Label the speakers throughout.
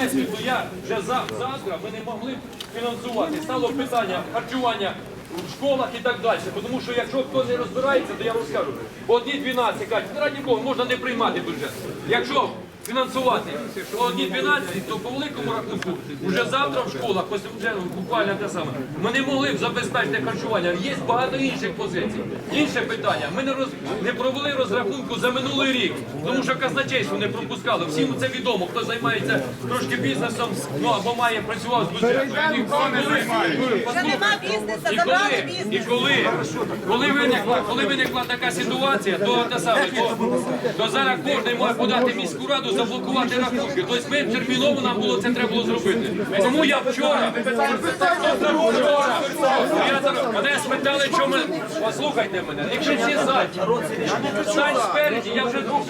Speaker 1: сесію, то я вже за, завтра ми не могли фінансувати. Стало питання харчування в школах і так далі. Тому що якщо хто не розбирається, то я розкажу. Одні 12 кажуть, раді Бога, можна не приймати бюджет. Якщо фінансувати одні 12, то по великому рахунку вже завтра в школах, ось вже буквально те саме, ми не могли б забезпечити харчування. Є багато інших позицій. Інше питання. Ми не роз не провели розрахунку за минулий рік, тому що казначейство не пропускало. Всім це відомо. Хто займається трошки бізнесом, ну або має працював з бюджетом.
Speaker 2: Вже нема бізнесу,
Speaker 1: І
Speaker 2: забрали
Speaker 1: коли,
Speaker 2: бізнес.
Speaker 1: і коли, коли виникла, коли виникла така ситуація, то те саме, то, то зараз кожен може подати в міську раду, заблокувати рахунки. Тобто ми терміново нам було це треба було зробити. Тому я вчора, вчора, мене спитали, що ми, послухайте мене, якщо всі ззаді, спереді, я вже двох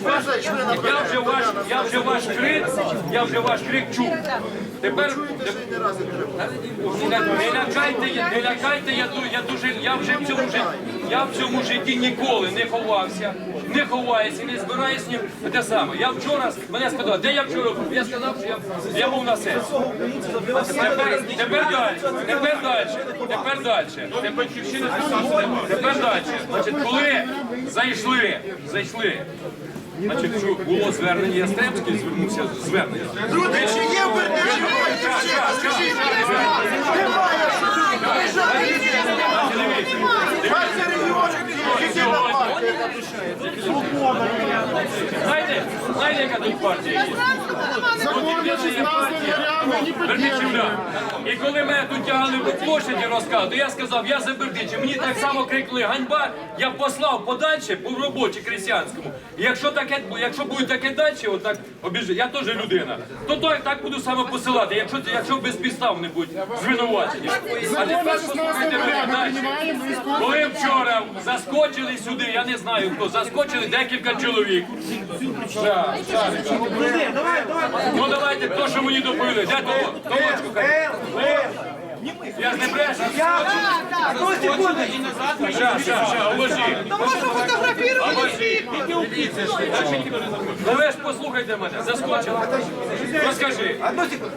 Speaker 1: я вже ваш, я вже ваш крик, я вже ваш крик чув. Тепер, не, лякайте, не лякайте, я дуже, я вже в цьому житті, я в цьому житті ніколи не ховався, не ховаюся, не збираюся ні те саме. Я вчора, мене спитали, де я вчора був? Я сказав, що я, я був на сесії. Тепер, тепер далі, тепер далі, тепер далі. Тепер тепер далі. Значить, коли зайшли, зайшли. Значить, що було звернення, я Стемський звернувся звернення.
Speaker 3: Люди, чи є? Скажіть, немає. Партія регіонів, єдина партія.
Speaker 1: Знаєте, знаєте, яка тут партія є? Бердичівля. І коли мене тут тягали по площаді розказу, я сказав, я за. Мені так само крикнули ганьба, я послав подальше по роботі крестьянському. І якщо таке, якщо буде таке далі, отак обіж... я теж людина, то так, так буду саме посилати, якщо, якщо без підстав не будуть звинувачені. А тепер послухайте мене далі. Коли вчора заскочили сюди, я не знаю хто, заскочили декілька чоловік. Ну давайте, то, що мені доповіли. Де того? Кажіть. Я ж не брешу.
Speaker 4: Одну секунду.
Speaker 1: Ща, ща, ща, уложи.
Speaker 2: То може фотографувати
Speaker 1: Ну ви ж послухайте мене, заскочили. Розкажи.
Speaker 4: Одну секунду.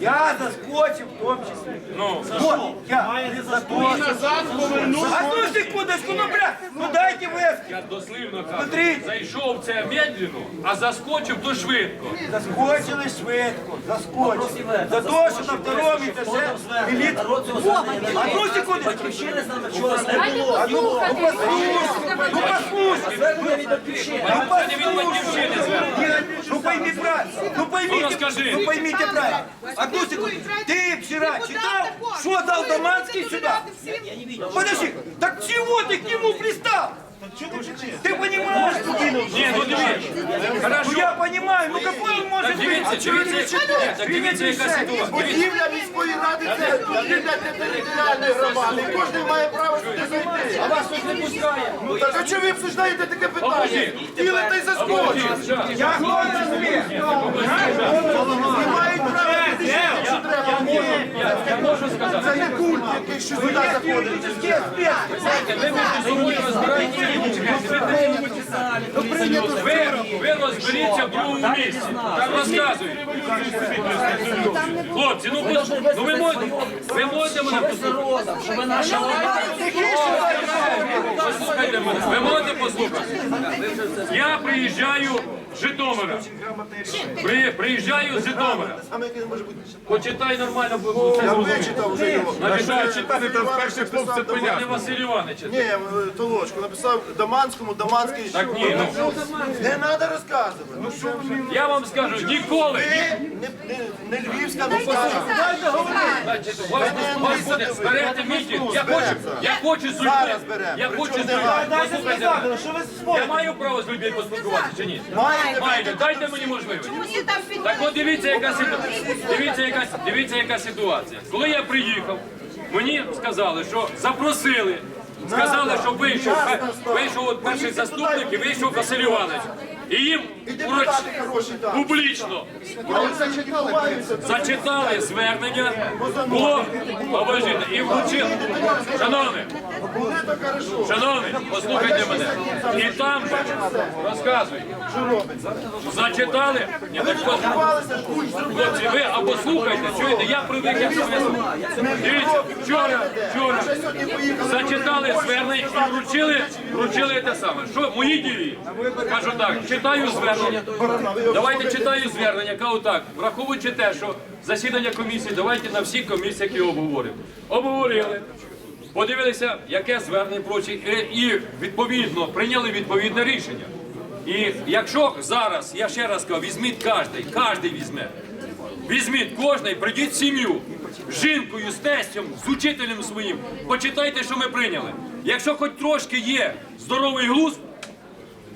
Speaker 4: Я заскочив в тому числі.
Speaker 1: Ну,
Speaker 4: Вот, я заскочив. Одну секундочку, ну бля, ну дайте вески.
Speaker 1: я дослівно кажу,
Speaker 4: Смотрите.
Speaker 1: зайшов це медленно, а заскочив то швидко.
Speaker 4: Заскочили швидко, заскочили. За те, що на второму етаже міліт... Одну секунду. Одну, ну послушай, ну послушай. Ну
Speaker 1: Це не від батьківщини звернення.
Speaker 4: Нет, ну пойми правильно, ну
Speaker 1: Ну,
Speaker 4: поймите,
Speaker 1: расскажи.
Speaker 4: ну поймите правильно. Одну секунду, ты вчера читал, что дал Даманский сюда? Подожди, так чего ты к нему пристал? Ты понимаешь, что ты?
Speaker 1: Ні, ну дивіться.
Speaker 4: Ну
Speaker 1: Хорошо.
Speaker 4: я понимаю, ну какой он
Speaker 1: Так
Speaker 4: может
Speaker 1: дивіться,
Speaker 4: быть?
Speaker 1: дивіться, так дивіться, яка ситуація. Дивіться.
Speaker 3: Будівля міської ради це будівля територіальної громади. Кожен має право сюди зайти.
Speaker 1: А вас тут не пускає.
Speaker 3: Ну так а чого ви обсуждаєте таке питання?
Speaker 1: Поможіть.
Speaker 3: Хотіли та й заскочили.
Speaker 1: Щас.
Speaker 4: Я хочу
Speaker 3: Yeah. Треба.
Speaker 1: Я, можу сказати.
Speaker 3: Це не культ, який що сюди заходить.
Speaker 1: Ви між собою розбираєтеся. Ви, ви розберіться в другому місці. Так розказують. Хлопці, ну, ви можете, ви можете мене послухати? Послухайте мене, ви можете послухати? Я приїжджаю з Житомира. Приїжджаю з Житомира.
Speaker 3: Саме
Speaker 1: Почитай нормально, бо це
Speaker 3: Я
Speaker 1: зрозуміло.
Speaker 3: вичитав вже його.
Speaker 1: Значить,
Speaker 3: читати там перший пункт, це
Speaker 1: не Василь Іванович.
Speaker 3: Ні, е, Толочко написав Даманському, Даманський.
Speaker 1: Так ні, ну.
Speaker 3: Не треба розказувати. Ну що ви мені?
Speaker 1: Я вам скажу, ніколи.
Speaker 3: Ви не, не, не львівська рада.
Speaker 1: Значить, у вас, у вас буде зберете мітинг. Я хочу, я хочу з людьми.
Speaker 3: Зараз беремо.
Speaker 1: Я хочу з
Speaker 3: Причому
Speaker 1: людьми.
Speaker 3: негайно.
Speaker 4: Дайте
Speaker 1: Послухайте мене.
Speaker 4: спектакль, что вы
Speaker 1: Я маю право з людьми поспілкуватися чи ні?
Speaker 3: Маєте
Speaker 1: Маєте, дайте мені можливість.
Speaker 2: Там
Speaker 1: Так от дивіться, яка ситуація. Дивіться, яка, дивіться, яка ситуація. Коли я приїхав, мені сказали, що запросили. Сказали, що вийшов, вийшов от перший заступник і вийшов Василь Іванович. І їм уроч- публічно
Speaker 3: зачитали.
Speaker 1: звернення, було обожіть, і вручили. Шановні, шановні, послухайте мене. І там
Speaker 3: робиться?
Speaker 1: Зачитали? Ні, так. Хлопці, ви або слухайте, чуєте, я привик, як. Дивіться, вчора, вчора зачитали звернення і вручили, вручили те саме. Що, мої дії? Кажу так, читаю звернення. Давайте читаю звернення, кажу так, враховуючи те, що засідання комісії, давайте на всі комісії, які обговоримо. Обговорили. Подивилися, яке звернення прочі, і, і відповідно прийняли відповідне рішення. І якщо зараз, я ще раз кажу, візьміть кожний, кожний візьме. Візьміть кожний, прийдіть сім'ю з жінкою, з тестем, з учителем своїм. Почитайте, що ми прийняли. Якщо хоч трошки є здоровий глузд,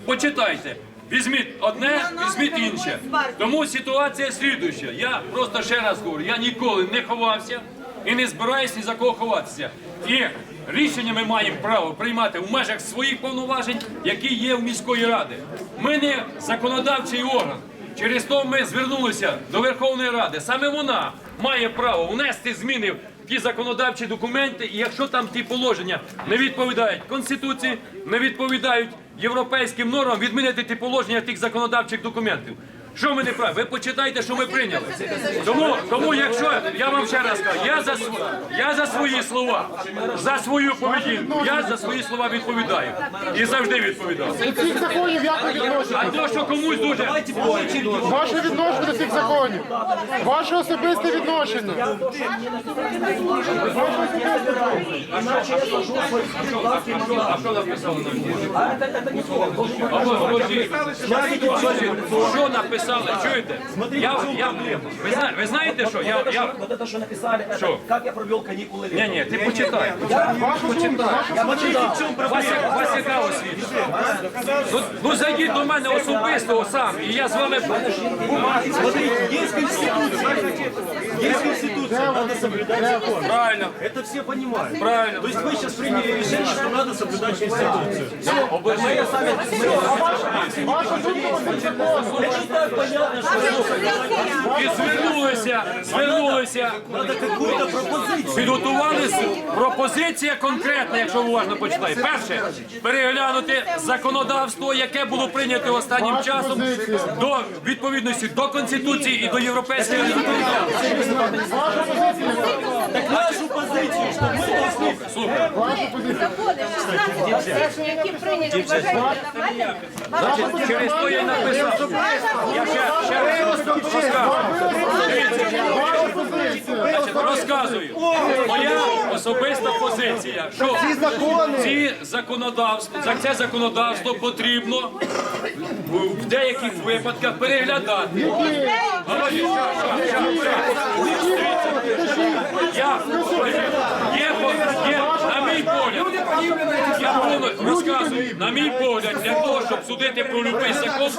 Speaker 1: почитайте. Візьміть одне, візьміть інше. Тому ситуація слідуюча. Я просто ще раз говорю, я ніколи не ховався і не збираюся ні за кого ховатися. І рішення ми маємо право приймати в межах своїх повноважень, які є в міської ради. Ми не законодавчий орган. Через то ми звернулися до Верховної Ради. Саме вона має право внести зміни в ті законодавчі документи, і якщо там ті положення не відповідають Конституції, не відповідають європейським нормам, відмінити ті положення тих законодавчих документів. Що ми не праві? Ви почитайте, що ми прийняли. Тому, тому якщо я вам ще раз кажу, я за св- я за свої слова, за свою поведінку, я за свої слова відповідаю і завжди відповідав.
Speaker 5: Цих законів як ви відносите?
Speaker 1: А то, що комусь дуже
Speaker 5: Ваше відношення до цих законів. Ваше особисте відношення.
Speaker 1: А що написали на? Що написали? Чуєте? Я, я, ви, зна- ви знаєте що? Я, я,
Speaker 6: Вот это, что написали, это
Speaker 1: Что?
Speaker 6: как я провел каникулы
Speaker 1: ні, ні, ти почитай.
Speaker 5: Вашу думку, вашу
Speaker 1: Вас, як- вас яка освіта? Ну, ну зайдіть до мене особисто сам, і я з вами
Speaker 6: Смотрите, есть конституция. Есть конституция, надо соблюдать закон.
Speaker 1: правильно,
Speaker 6: Это все понимают.
Speaker 1: правильно.
Speaker 6: То есть вы сейчас приняли решение, что надо соблюдать конституцию.
Speaker 1: Обожаю.
Speaker 5: ваша думка по цим законам.
Speaker 6: Это и так понятно, что
Speaker 1: І звернулися, звернулися,
Speaker 6: надо какую-то пропозицию.
Speaker 1: підготували с- пропозиція конкретна, якщо ви уважно почитаєте. Перше, переглянути законодавство, яке було прийнято останнім часом до відповідності до Конституції і до європейської
Speaker 6: так нашу позицію, що ми
Speaker 1: Слухай,
Speaker 2: Закони, 16 які прийняті, вважаєте нормальними?
Speaker 1: через то я написав. Я ще, раз розказую. Значить, розказую. Моя особиста позиція, що ці законодавство, за це законодавство потрібно в деяких випадках переглядати. Говорю. Я є, є, на мій погляд, я повно розказую, на мій погляд, для того, щоб судити про будь-який закон,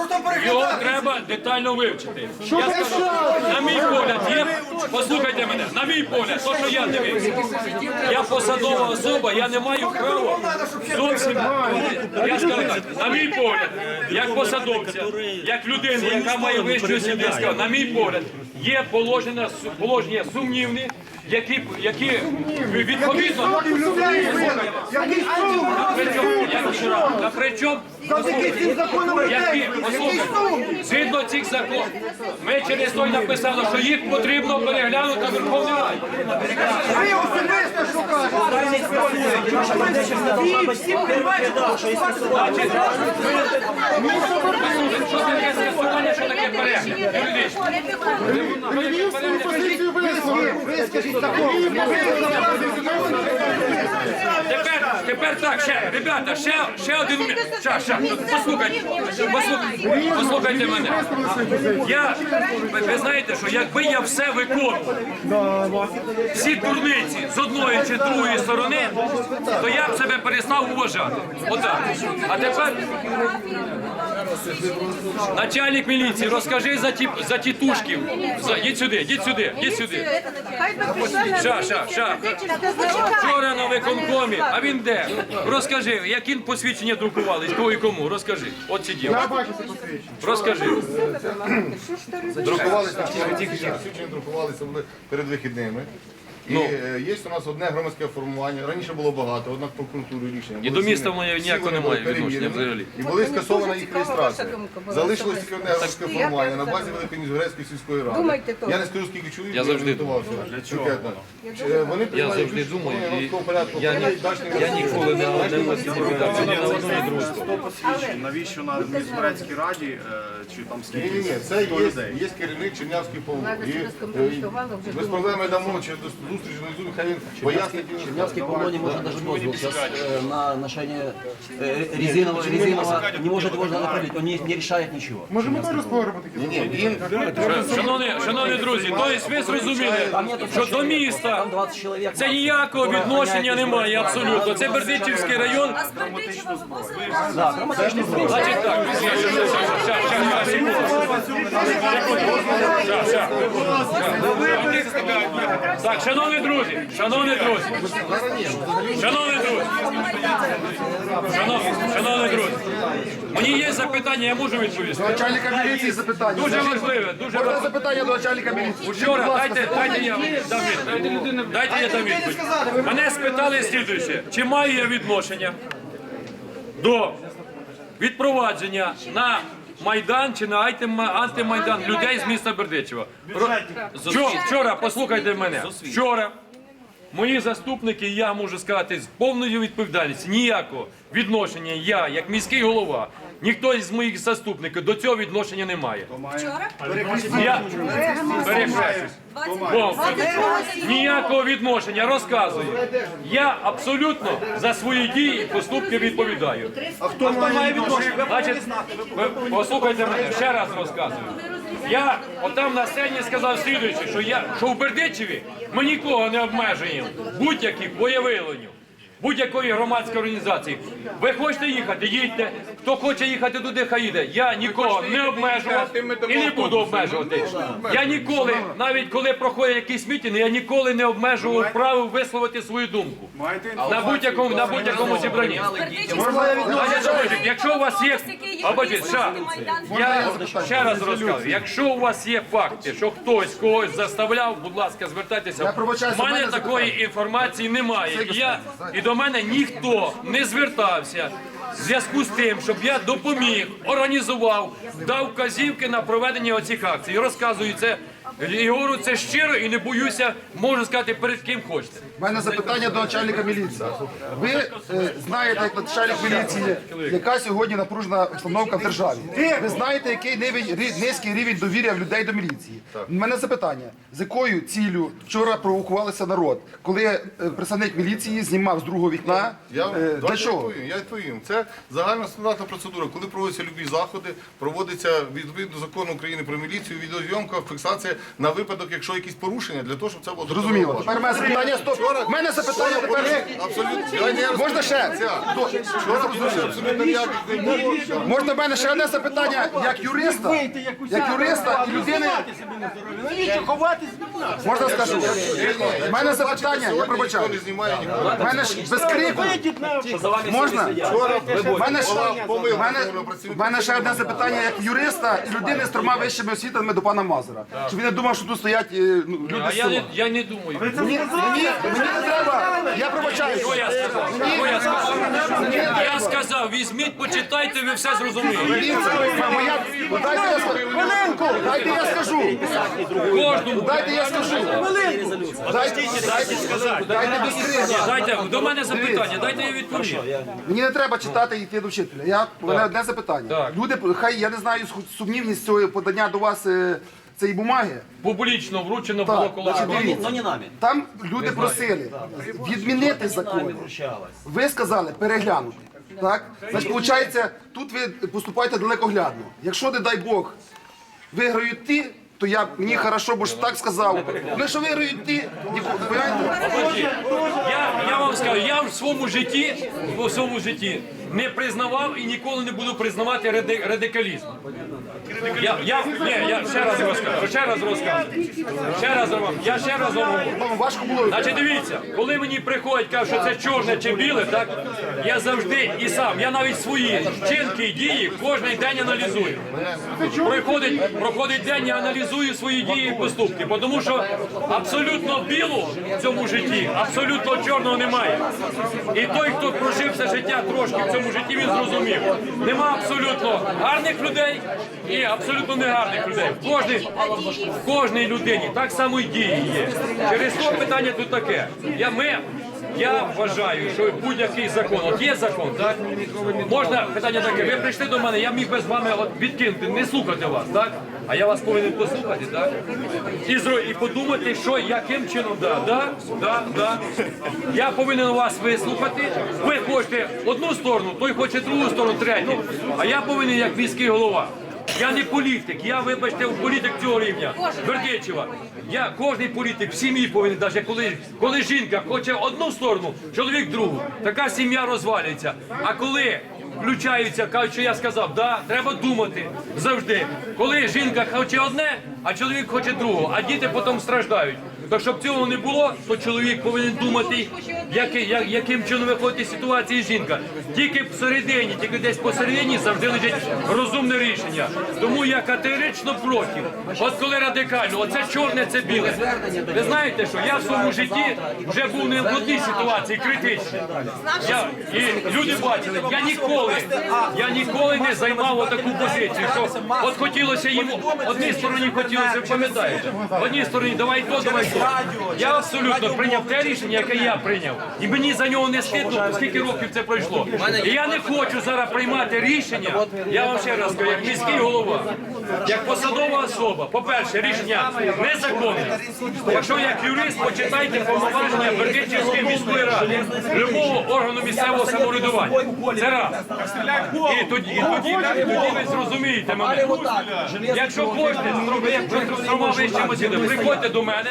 Speaker 1: його треба детально вивчити. Я скажу, на мій погляд, є, послухайте мене, на мій погляд, то, що я дивився, я посадова особа, я не маю права зовсім, я скажу так, на мій погляд, як посадовця, як людина, яка має вищу освіту, на мій погляд, є положення, положення сумнівні, які, які відповідно Та при чому? Які, послухайте, згідно цих законів, ми через той написали, що їх потрібно переглянути на Верховній Раді. Що таке з'ясування, що таке перегляд? Юридично.
Speaker 5: Свою позицію висловив.
Speaker 1: Тепер, тепер так, ще, ребята, ще, ще один ще, ще, послухайте, послухайте, послухайте мене. Я, ви, ви знаєте, що якби я все виконував, всі дурниці з одної чи другої сторони, то я б себе перестав уважати. Отак. А тепер начальник міліції, розкажи за ті за тітушків. За, їдь сюди, їдь сюди, їдь сюди. Ша, ша, ша. Вчора на виконкомі, а він де? Розкажи, які посвідчення друкувались, кого і кому? Розкажи. От.
Speaker 5: Я посвідчення.
Speaker 1: Розкажи.
Speaker 3: Друкувалися тільки друкувалися перед вихідними. І
Speaker 1: Ну.
Speaker 3: е, є у нас одне громадське формування. Раніше було багато, однак прокуратурою рішення.
Speaker 1: І до міста
Speaker 3: всі
Speaker 1: ніякого немає відношення взагалі.
Speaker 3: І були скасована їх
Speaker 2: цікава ваша
Speaker 3: реєстрація. Залишилось тільки одне громадське формування на базі Великонізгорецької сільської ради.
Speaker 2: Думайте теж.
Speaker 3: Я не скажу, скільки чоловік
Speaker 1: Я завжди
Speaker 3: готувався. Вони
Speaker 1: Я
Speaker 3: приймають
Speaker 1: завжди думаю, і
Speaker 3: порядку.
Speaker 1: я, ні, я ніколи не другу.
Speaker 7: навіщо на міській раді е, чи там скільки?
Speaker 3: ні, ні, це є, є керівник Чернявський полк. Е,
Speaker 2: вже
Speaker 3: Без
Speaker 2: думала.
Speaker 3: проблем дамо через зустріч на Zoom, хай він пояснить.
Speaker 8: Чернявский, по-моему, не может даже дозвол сейчас э, на ношение э, резинового, резинового, не может его направить, он не, не решает ничего.
Speaker 5: Може ми теж споримо такі?
Speaker 3: Ні, він
Speaker 1: Шановні, шановні друзі, тобто ви зрозуміли, що до міста
Speaker 8: Там 20 человек.
Speaker 1: це ніякого відношення немає абсолютно. Це Бердичівський район.
Speaker 8: Да, грамотечный сброс.
Speaker 1: Значить так, ща, ща, ща, ща, ща, ща, секунду. Ща, ща. Так, шановні друзі, шановні друзі, шановні друзі, шановні, шановні друзі, мені є запитання, я можу відповісти.
Speaker 3: начальника міліції запитання.
Speaker 1: Дуже важливе, дуже
Speaker 3: Можна
Speaker 1: важливе.
Speaker 3: запитання до начальника міліції?
Speaker 1: Вчора, дайте, дайте я дам відповідь. Дайте я дам відповідь. Мене спитали слідуюче, чи маю я відношення до відпровадження на Майдан чи на антима- антимайдан людей з міста Бердичева. Вчора, вчора, послухайте мене, вчора мої заступники, я можу сказати з повною відповідальністю, ніякого відношення я, як міський голова, ніхто із моїх заступників до цього відношення не має. Я. Вовка. Ніякого відношення, розказую. Я абсолютно за свої дії і поступки відповідаю.
Speaker 4: А хто має відношення?
Speaker 1: Значить, ви послухайте мене, ще раз розказую. Я отам на сцені сказав слідуюче, що я що в Бердичеві ми нікого не обмежуємо, будь-яких воєвиленню. Будь-якої громадської організації. Ви хочете їхати, їдьте. Хто хоче їхати туди, хай їде. Я нікого не обмежував і не буду обмежувати. Я ніколи, навіть коли проходять якісь мітинги, я ніколи не обмежував право висловити свою думку. На будь-якому на будь-якому зібранні. Якщо у вас є я ще раз розказую. Якщо у вас є факти, що хтось когось заставляв, будь ласка, звертайтеся. У мене
Speaker 3: мене
Speaker 1: такої інформації немає. І я і до мене ніхто не звертався в зв'язку з тим, щоб я допоміг, організував, дав вказівки на проведення оцих акцій. Розказую це. І говорю це щиро і не боюся, можу сказати перед ким хочете.
Speaker 3: У мене запитання до начальника міліції. Ви е, знаєте, як начальник міліції, яка сьогодні напружена обстановка в державі. Ви знаєте, який нивень- рі- низький рівень довір'я в людей до міліції. У мене запитання: з якою ціллю вчора провокувалися народ, коли е, представник міліції знімав з другого вікна?
Speaker 9: Я,
Speaker 3: е, Для
Speaker 9: давайте
Speaker 3: чого?
Speaker 9: Я відповім. Я відповім. Це загальна стандартна процедура. Коли проводяться любі заходи, проводиться відповідно закону України про міліцію, відеозйомка, фіксація на випадок, якщо якісь порушення, для того, щоб це було
Speaker 3: Зрозуміло. Тепер мене запитання. Стоп. У мене запитання тепер.
Speaker 9: Абсолютно.
Speaker 3: Можна ще? До-
Speaker 9: Вчора порушень абсолютно ніяких не було.
Speaker 3: Можна в мене ще одне запитання як юриста, як юриста і людини.
Speaker 4: Навіщо ховатись від нас?
Speaker 3: Можна скажу? У мене запитання, я пробачаю. У мене ж без крику. Можна? У мене, ще одне запитання як юриста і людини з трьома вищими освітами до пана Мазура. Щоб він не думав, що тут стоять е, ну, люди
Speaker 1: А
Speaker 3: з
Speaker 1: я не,
Speaker 3: села.
Speaker 1: я не думаю.
Speaker 3: Мені, мені, мені не треба. Я пробачаю.
Speaker 1: Що я сказав? Що я сказав? Я сказав, візьміть, почитайте, ви все зрозумієте.
Speaker 3: Дивіться, моя... Дайте я скажу. Хвилинку. Дайте я скажу.
Speaker 1: Кожному.
Speaker 3: Дайте я скажу. Дайте, дайте сказати. Дайте.
Speaker 1: Дайте до мене запитання, дайте я відповім.
Speaker 3: Мені не треба читати і йти до вчителя. Я у мене одне запитання. Люди, хай я не знаю су- сумнівність цього подання до вас е, цієї бумаги.
Speaker 1: Публічно вручено
Speaker 3: Так,
Speaker 1: було коло.
Speaker 3: значить, дивіться.
Speaker 8: но не нами.
Speaker 3: Там люди просили відмінити закон. Ви сказали переглянути. Так? Значить, виходить, тут ви поступаєте далекоглядно. Якщо, не дай Бог, виграють ті, то я, мені хорошо, бо ж так сказав. Ну, якщо виграють ті, ніхто, понимаєте?
Speaker 1: Я, я вам скажу, я в своєму житті, в своєму житті не признавав і ніколи не буду признавати ради- радикалізм. Я, я, ні, я ще раз розкажу, ще раз розкажу. Ще раз вам, я ще раз
Speaker 3: було.
Speaker 1: Значить, дивіться, коли мені приходять, кажуть, що це чорне чи біле, так я завжди і сам, я навіть свої вчинки і дії кожен день аналізую. Приходить, проходить день, я аналізую свої дії і поступки, тому що абсолютно білого в цьому житті, абсолютно чорного немає. І той, хто прожив все життя трошки в цьому житті, він зрозумів. Нема абсолютно гарних людей і абсолютно негарних людей. В кожній, в кожній людині так само і дії є. Через то питання тут таке. Я, ми, я вважаю, що будь-який закон, от є закон, так? Можна питання таке, ви прийшли до мене, я міг би з вами от відкинути, не слухати вас, так? А я вас повинен послухати, так? І, зро- і подумати, що яким чином, да, да, да, да. Я повинен вас вислухати. Ви хочете одну сторону, той хоче другу сторону, третю. А я повинен як міський голова. Я не політик, я, вибачте, політик цього рівня. Бердичева. Я кожний політик в сім'ї повинен, навіть коли, коли жінка хоче одну сторону, чоловік другу. Така сім'я розвалюється. А коли включаються, кажуть, що я сказав, да, треба думати завжди. Коли жінка хоче одне, а чоловік хоче другого, а діти потім страждають. Так щоб цього не було, то чоловік повинен думати, яки- я- яким чином виходить із ситуації жінка. Тільки всередині, тільки десь посередині завжди лежить розумне рішення. Тому я категорично проти. От коли радикально, оце чорне, це біле. Ви знаєте, що я в своєму житті вже був не в одній ситуації, критичній. Я, і люди бачили, я ніколи, я ніколи не займав таку позицію, що от хотілося їм, одній стороні хотілося, пам'ятаєте, одній стороні давай то, давай то. Я абсолютно прийняв те рішення, яке я прийняв. І мені за нього не стидно, скільки років це пройшло. І я не хочу зараз приймати рішення, я вам ще раз кажу, як міський голова, як посадова особа. По-перше, рішення незаконне. Якщо як юрист, почитайте повноваження Бердичівської міської ради, любого органу місцевого самоврядування. Це раз. І тоді, і тоді, і тоді ви зрозумієте мене. Якщо хочете, вище Масіда, приходьте до мене,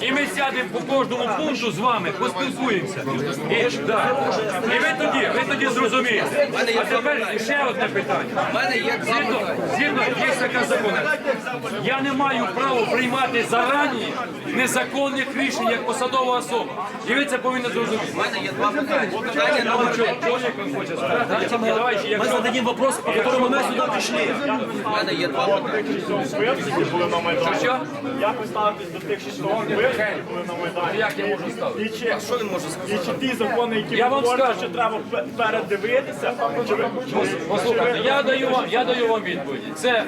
Speaker 1: і ми сядемо по кожному пункту з вами, поспілкуємося. І, да. і ви тоді, ви тоді зрозумієте. А тепер ще одне питання. Згідно, згідно така закон. Я не маю права приймати зарані незаконних рішень як посадова особа. І ви це повинні зрозуміти. У мене є два питання. Питання номер чоловік він хоче сказати. Давайте,
Speaker 6: Мы
Speaker 1: якщо
Speaker 6: зададим вопрос, по которому мы сюда пришли.
Speaker 1: що?
Speaker 10: Як ви ставитесь до тих, що ви були на Майдані?
Speaker 1: Як я можу ставити?
Speaker 10: І чи, що він може сказати? І чи ті закони, які
Speaker 1: Я вам
Speaker 10: говорите,
Speaker 1: скажу.
Speaker 10: що треба передивитися,
Speaker 1: Послухайте, я даю вам, я даю вам відповіді. Це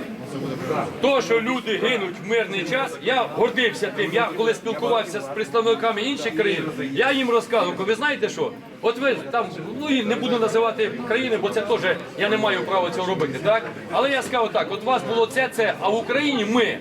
Speaker 1: то, що люди гинуть в мирний час. Я гордився тим. Я коли спілкувався з представниками інших країн, я їм розказував, ви знаєте що? От ви там, ну і не буду називати країни, бо це теж я не маю права цього робити, так? Але я сказав так: от у вас було це, це, а в Україні ми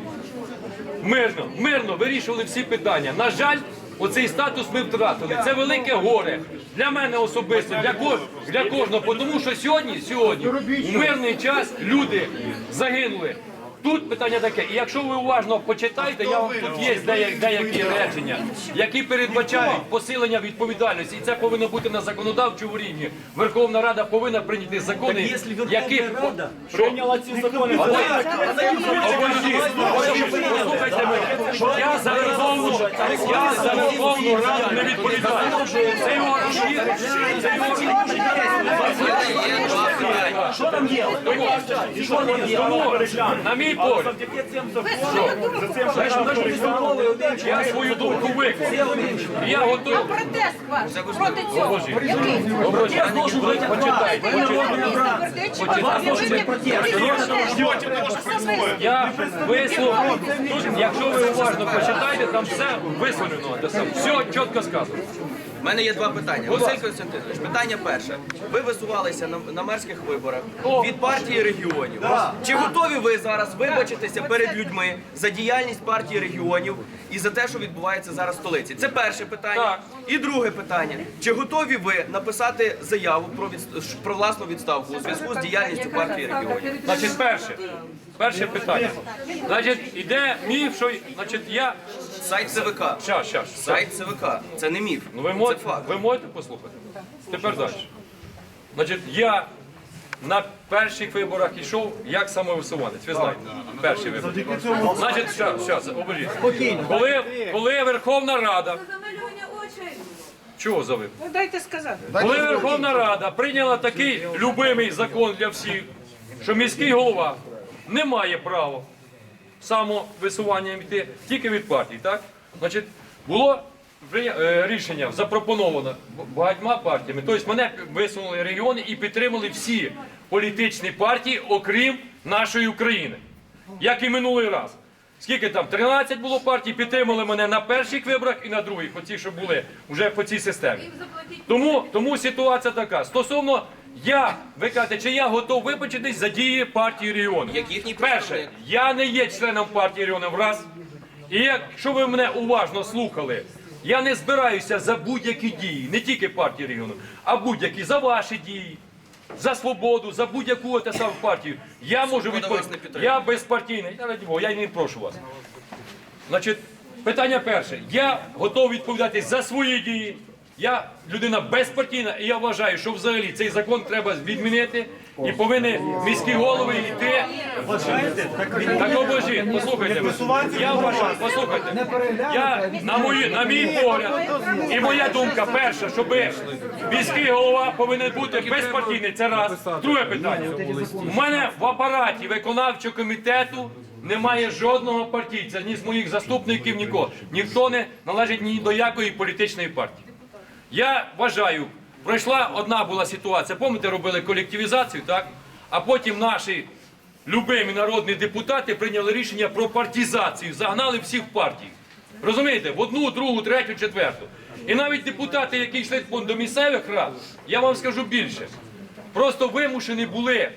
Speaker 1: мирно, мирно вирішували всі питання. На жаль, оцей статус ми втратили. Це велике горе для мене особисто, для ко- для кожного. Тому що сьогодні, сьогодні, в мирний час люди загинули. Тут питання таке, і якщо ви уважно почитаєте, я вам тут є деякі, деякі речення, які передбачають посилення відповідальності, і це повинно бути на законодавчому рівні. Верховна Рада повинна прийняти закони, які
Speaker 6: Рада
Speaker 10: прийняла ці закони?
Speaker 1: Послухайте мене. Я за Верховну, я за Верховну Раду не відповідаю. Це його рушки, це його
Speaker 6: Что там делать? Что там?
Speaker 1: Тому, на мій погляд,
Speaker 10: Завдяки цим законам, за цим законом
Speaker 1: я свою думку виклав. Я готовий.
Speaker 2: Протест ваш проти цього. Який?
Speaker 6: Протест должен быть
Speaker 1: Почитайте. Я висловив. Якщо ви уважно почитаєте, там все висловлено. Все чітко сказано.
Speaker 11: У мене є два питання. Василь Константинович, питання перше. Ви висувалися на, на мерських виборах від партії регіонів. Чи готові ви зараз вибачитися перед людьми за діяльність партії регіонів і за те, що відбувається зараз в столиці? Це перше питання. І друге питання: чи готові ви написати заяву про від про власну відставку у зв'язку з діяльністю партії регіонів?
Speaker 1: Значить, перше, перше питання. Значить, іде міф, що значить, я.
Speaker 11: Сайт ЦВК.
Speaker 1: Щас, щас.
Speaker 11: Сайт ЦВК. Це не міф.
Speaker 1: Ну ви
Speaker 11: Це
Speaker 1: можете,
Speaker 11: факт.
Speaker 1: ви можете послухати? Тепер далі. Значить, я на перших виборах йшов як самовисуванець. Ви знаєте, перші вибори. Значить, щас, оберіть. Коли, коли Верховна Рада, чого за ви?
Speaker 2: Ну дайте сказати.
Speaker 1: Коли Верховна Рада прийняла такий любимий закон для всіх, що міський голова не має права самовисуванням йти тільки від партій, так? Значить, було рішення запропоновано багатьма партіями. Тобто мене висунули регіони і підтримали всі політичні партії, окрім нашої України. Як і минулий раз. Скільки там? 13 було партій, підтримали мене на перших виборах і на других, оці, що були вже по цій системі. Тому, тому ситуація така. Стосовно я, ви кажете, чи я готов вибачитись за дії партії регіонів? Перше, я не є членом партії регіонів раз. І якщо ви мене уважно слухали, я не збираюся за будь-які дії, не тільки партії регіонів, а будь-які за ваші дії. За свободу, за будь-яку те саму партію. Я можу відповісти. Я безпартійний. Я раді Бога, я не прошу вас. Значить, питання перше. Я готовий відповідати за свої дії. Я людина безпартійна, і я вважаю, що взагалі цей закон треба відмінити і повинні міські голови йти. Так обожіть, послухайте. Я вважаю, послухайте. Я на мої, на мій погляд, і моя думка перша, щоб міський голова повинен бути безпартійний. Це раз. Друге питання. У мене в апараті виконавчого комітету немає жодного партійця, ні з моїх заступників, нікого. Ніхто не належить ні до якої політичної партії. Я вважаю, пройшла одна була ситуація. Пам'ятаєте, робили колективізацію, так? А потім наші любимі народні депутати прийняли рішення про партізацію, загнали всіх партій. Розумієте? В одну, другу, третю, четверту. І навіть депутати, які йшли до місцевих рад, я вам скажу більше. Просто вимушені були.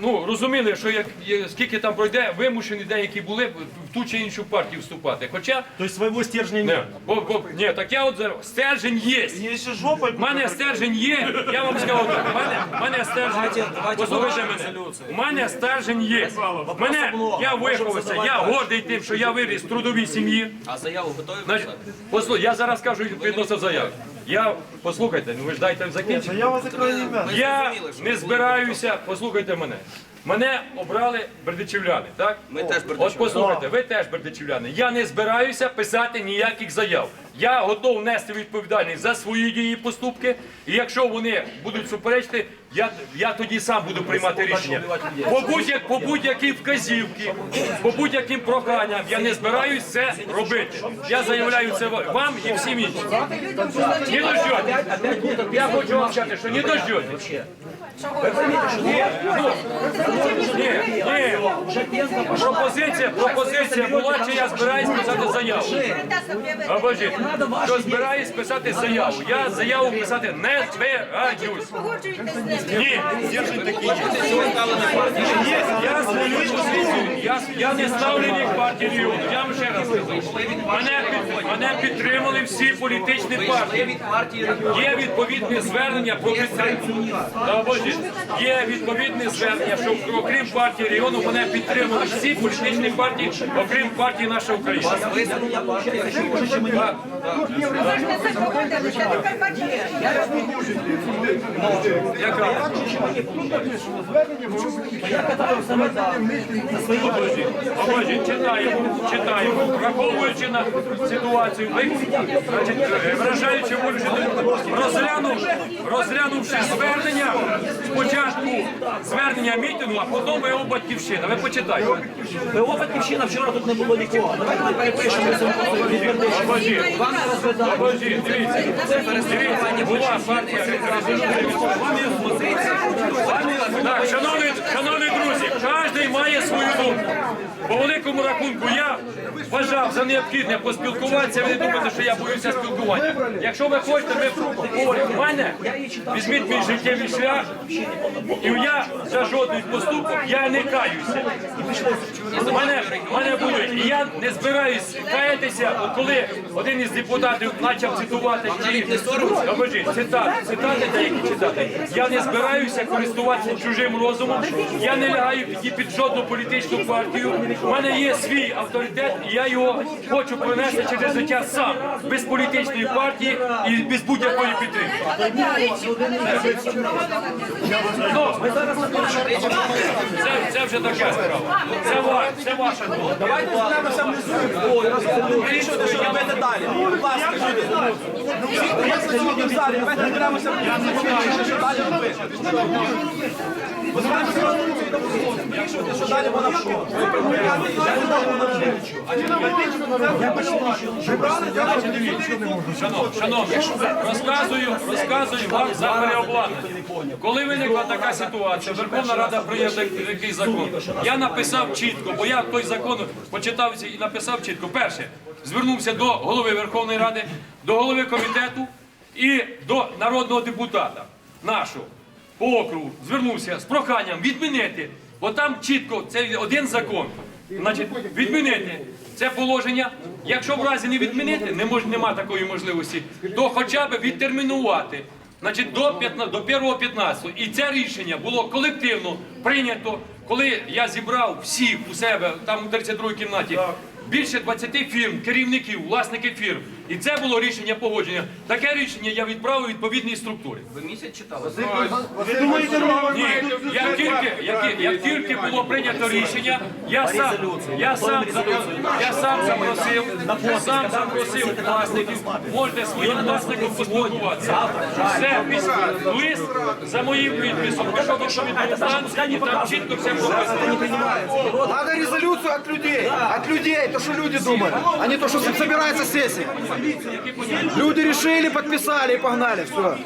Speaker 1: Ну, розуміли, що як, є- скільки там пройде, вимушені деякі були в ту чи іншу партію вступати. Хоча
Speaker 10: То есть своего стержня
Speaker 1: ні,
Speaker 10: нет.
Speaker 1: бо, бо, ні, так я от зараз стержень є.
Speaker 10: Же жопой.
Speaker 1: У мене стержень є. Я вам скажу так. У мене, у мене стержень. Послухайте мене. У мене стержень є. У Мене я виховався. Я гордий тим, що я виріс в трудовій сім'ї.
Speaker 11: А заяву готові
Speaker 1: Значить, послухай, я зараз кажу відносно заяв. Я послухайте, ну ви ж дайте закінчити.
Speaker 10: Я вас закрою ребят.
Speaker 11: Ми
Speaker 1: Я не збираюся, послухайте мене. Мене обрали бердичівляни, так?
Speaker 11: Ми теж
Speaker 1: От послухайте, ви теж бердичівляни. Я не збираюся писати ніяких заяв. Я готов нести відповідальність за свої дії і поступки. І якщо вони будуть суперечити, я, я тоді сам буду приймати рішення. По будь-як по будь-якій вказівки, по будь-яким проханням я не збираюсь це робити. Я заявляю це вам і всім іншим. Не дождете. Я хочу вам сказати, що не дождете. Ні, ні, ні. Пропозиція, пропозиція була, чи я збираюсь писати заяву. Обожіть, що збираюсь писати заяву. Я заяву писати не збираюсь. Ні, я свою позицію, я, я не ставленник партії регіону. Я вам ще раз скажу. Мене, під- мене підтримали всі політичні партії. Є відповідне звернення про підтримку. Та, Боже, Є відповідне звернення, що окрім партії регіону мене підтримали всі політичні партії, окрім партії наша Україна.
Speaker 11: Регіонів.
Speaker 1: Так. Яка? Обожі, читаємо, читаємо, враховуючи на ситуацію, ви, значить, вражаючи волю, розглянув, розглянувши звернення, спочатку звернення мітингу, а потім його батьківщина. Ви почитайте.
Speaker 6: ПО Батьківщина вчора тут не було нікого. Давайте ми перепишемо Вам
Speaker 1: була партія. Шановні, шановні друзі, кожен має свою думку. По великому рахунку я вважав за необхідне поспілкуватися ви не думаєте, що я боюся спілкування. Якщо ви хочете, ми поговоримо. У мене візьміть мій життєвий шлях, і я за жодний поступок я не каюся. Мене, мене болить. І я не збираюсь каятися, коли один із депутатів почав цитувати ті цитати, цитати деякі читати. Я не збираюся користуватися чужим розумом. Я не лягаю під жодну політичну партію. У мене є свій авторитет, і я його хочу пронести через життя сам, без політичної партії і без будь-якої підтримки. Ну, це, вже така справа. Це, ва, ваша думка.
Speaker 6: Давайте робити далі. Будь ласка, люди. Всі люди в залі, давайте зберемося внизу і вирішувати, що далі робити. Вирішувати, що далі вона
Speaker 1: шановні, розказую, розказую вам за переобладнання. Коли виникла така ситуація, Верховна Рада прийняла такий закон. Я написав чітко, бо я той закон почитав і написав чітко. Перше, звернувся до голови Верховної Ради, до голови комітету і до народного депутата нашого по округу. Звернувся з проханням відмінити, бо там чітко це один закон. Значить, відмінити це положення. Якщо в разі не відмінити, не мож, нема такої можливості, то хоча б відтермінувати. Значить, до 15, до 1.15. І це рішення було колективно прийнято, коли я зібрав всіх у себе там у 32-й кімнаті. Більше 20 фірм, керівників, власників фірм. І це було рішення погодження. Таке рішення я відправив відповідній структурі.
Speaker 11: Ви місяць читали?
Speaker 1: Ні, як тільки, як, як тільки було прийнято рішення, я сам, я сам, запро- я сам запросив, сам запросив власників, можете з своїм власником поспілкуватися. Все, пис- лист за моїм підписом, пішов до і там чітко все прописано.
Speaker 4: Надо резолюцию от людей, от людей, то, что люди думают, а не то, что собирается сессия. Люди решили, подписали и погнали, все.